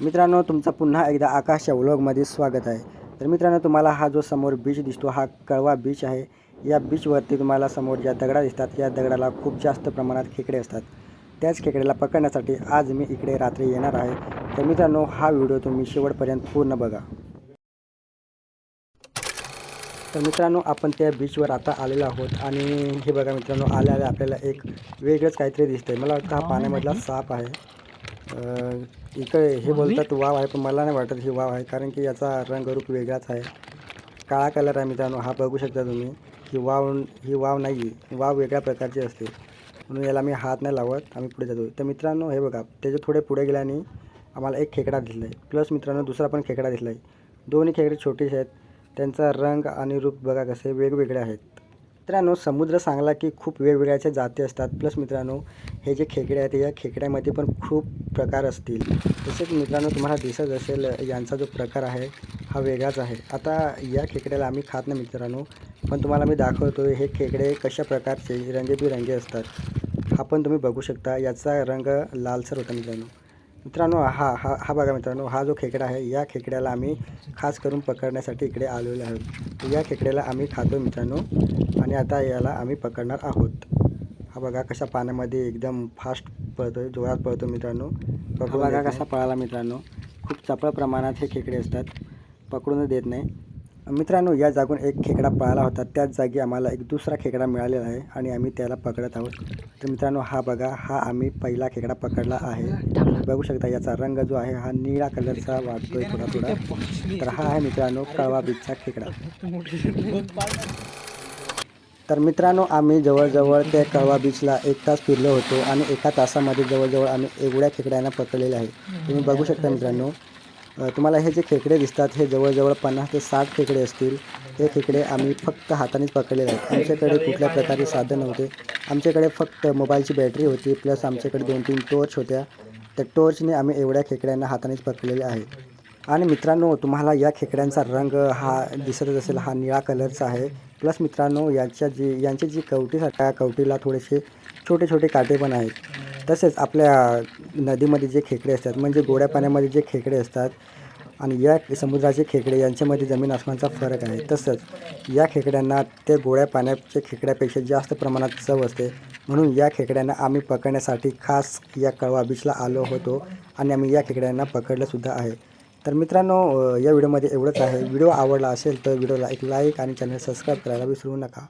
मित्रांनो तुमचं पुन्हा एकदा आकाश या व्लॉगमध्ये स्वागत आहे. तर मित्रांनो तुम्हाला हा जो समोर बीच दिसतो हा कळवा बीच आहे. या बीचवरती तुम्हाला समोर ज्या दगडा दिसतात या दगडाला खूप जास्त प्रमाणात खेकडे असतात. त्याच खेकड्याला पकडण्यासाठी आज मी इकडे रात्री येणार आहे. तर मित्रांनो हा व्हिडिओ तुम्ही शेवटपर्यंत पूर्ण बघा. तर मित्रांनो आपण त्या बीचवर आता आलेलो आहोत आणि हे बघा मित्रांनो आल्या आल्या आपल्याला एक वेगळंच काहीतरी दिसतंय. मला वाटतं हा पाण्यामधला साप आहे. इकडे हे बोलतात वाव आहे पण मला नाही वाटत ही वाव आहे कारण की याचा रंगरूप वेगळाच आहे. काळा कलर आहे मित्रांनो हा बघू शकता तुम्ही. ही वाव ही वाव नाही आहे वाव वेगळ्या प्रकारची असते. म्हणून याला मी हात नाही लावत आम्ही पुढे जातो. तर मित्रांनो हे बघा त्याच्या थोडे पुढे गेल्याने आम्हाला एक खेकडा दिसला आहे प्लस मित्रांनो दुसरा पण खेकडा दिसला आहे दोन्ही खेकडे छोटेसे आहेत. त्यांचा रंग आणि रूप बघा कसे वेगवेगळे आहेत. मित्रांनो समुद्र सांगला की खूप वेगवेगळ्याच्या जाती असतात. प्लस मित्रांनो हे जे खेकडे आहेत या खेकड्यामध्ये पण खूप प्रकार असतील. तसेच मित्रांनो तुम्हाला दिसत असेल यांचा जो प्रकार आहे हा वेगळाच आहे. आता या खेकड्याला आम्ही खात नाही मित्रांनो पण तुम्हाला मी दाखवतो हे खेकडे कशा प्रकारचे रंगेबिरंगी असतात. हा पण तुम्ही बघू शकता याचा रंग लालसर होता मित्रांनो. मित्रांनो हा हा हा बघा मित्रांनो हा जो खेकडा आहे या खेकड्याला आम्ही खास करून पकडण्यासाठी इकडे आलेलो आहोत. या खेकड्याला आम्ही खातो मित्रांनो आणि आता याला आम्ही पकडणार आहोत. हा बघा कशा पाण्यामध्ये एकदम फास्ट पळतोय जोरात पळतो मित्रांनो. पकडून बघा कसा पळाला मित्रांनो. खूप चपळ प्रमाणात हे खेकडे असतात. पकडूनच देत नाही. मित्रांनो या जागून एक खेकडा पळाला होता. त्याच जागी आम्हाला एक दुसरा खेकडा मिळालेला आहे आणि आम्ही त्याला पकडत आहोत. तर मित्रांनो हा बघा हा आम्ही पहिला खेकडा पकडला आहे. बघू शकता याचा रंग जो आहे हा निळा कलरचा वाटतोय थोडा थोडा. तर हा आहे मित्रांनो कळवा बीचचा खेकडा. तर मित्रांनो आम्ही जवळजवळ त्या कळवा बीचला एक तास फिरलो होतो आणि एका तासामध्ये जवळजवळ आम्ही एवढ्या खेकड्यांना पकडलेले आहे. तुम्ही बघू शकता मित्रांनो तुम्हाला हे जे खेकडे दिसतात हे जवळजवळ पन्नास ते साठ खेकडे असतील. हे खेकडे आम्ही फक्त हातानेच पकडलेले आहेत. आमच्याकडे कुठल्या प्रकारचे साधन नव्हते. आमच्याकडे फक्त मोबाईलची बॅटरी होती प्लस आमच्याकडे दोन तीन टॉर्च होत्या. त्या टॉर्चने आम्ही एवढ्या खेकड्यांना हातानेच पकडलेले आहे. आणि मित्रांनो तुम्हाला या खेकड्यांचा रंग हा दिसतच असेल हा निळा कलरचा आहे. प्लस मित्रांनो याच्या जी यांची जी कवटी त्या कवटीला थोडेसे छोटे छोटे काटे पण आहेत. तसेच आपल्या नदीमध्ये जे खेकडे असतात म्हणजे गोड्या पाण्यामध्ये जे खेकडे असतात आणि या समुद्राचे खेकडे यांच्यामध्ये जमीन आसमानचा फरक आहे. तसंच या खेकड्यांना ते गोड्या पाण्याच्या खेकड्यापेक्षा जास्त प्रमाणात चव असते. म्हणून या खेकड्यांना आम्ही पकडण्यासाठी खास या कळवा बीचला आलो होतो आणि आम्ही या खेकड्यांना पकडलंसुद्धा आहे. तर मित्रांनो या व्हिडिओमध्ये एवढंच आहे. व्हिडिओ आवडला असेल तर व्हिडिओला एक लाईक आणि चॅनल सबस्क्राईब करायला विसरू नका.